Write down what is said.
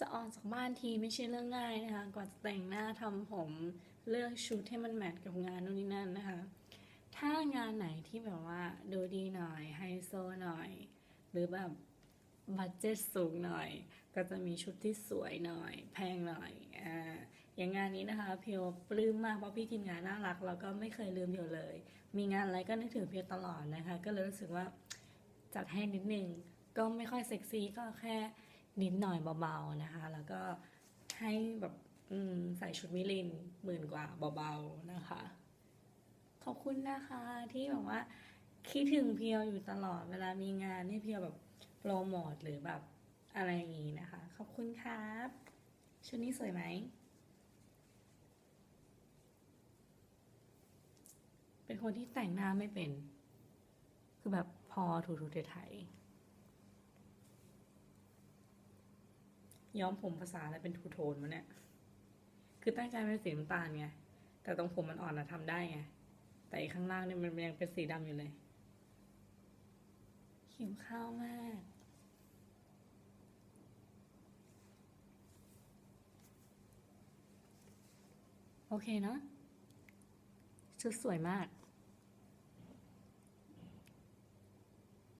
จะออกจากบ้านทีไม่ใช่เรื่องง่ายนะคะ กว่าจะแต่งหน้าทำผมเลือกชุดให้มันแมทกับงานนู่นนี่นั่นนะคะ ถ้างานไหนที่แบบว่าดูดีหน่อยไฮโซหน่อย หรือแบบบัตเจ็ตสูงหน่อย ก็จะมีชุดที่สวยหน่อย แพงหน่อยอ่าอย่างงานนี้นะคะ เพียวปลื้มมากเพราะพี่ทีมงานน่ารักแล้วก็ไม่เคยลืมเพียวเลย มีงานอะไรก็นึกถึงเพียวตลอดนะคะ ก็เลยรู้สึกว่าจัดให้นิดนึงก็ไม่ค่อยเซ็กซี่ก็แค่ นิดหน่อยเบาๆนะคะ แล้วก็ให้แบบใส่ชุดมิลินหมื่นกว่าเบาๆนะคะ ขอบคุณนะคะที่แบบว่า คิดถึงเพียวอยู่ตลอดเวลามีงานให้เพียวแบบโปรโมทหรือแบบอะไรอย่างนี้นะคะ ขอบคุณครับ ชุดนี้สวยไหมเป็นคนที่แต่งหน้าไม่เป็น คือแบบพอถูถูไทยๆ ย้อมผมภาษาอะไรเป็นทูโทนวะเนี่ย คือตั้งใจเป็นสีน้ำตาลไง แต่ตรงผมมันอ่อนอะทำได้ไง แต่อีกข้างล่างเนี่ยมันยังเป็นสีดำอยู่เลยหิวข้าวมาก โอเคเนาะชุดสวยมาก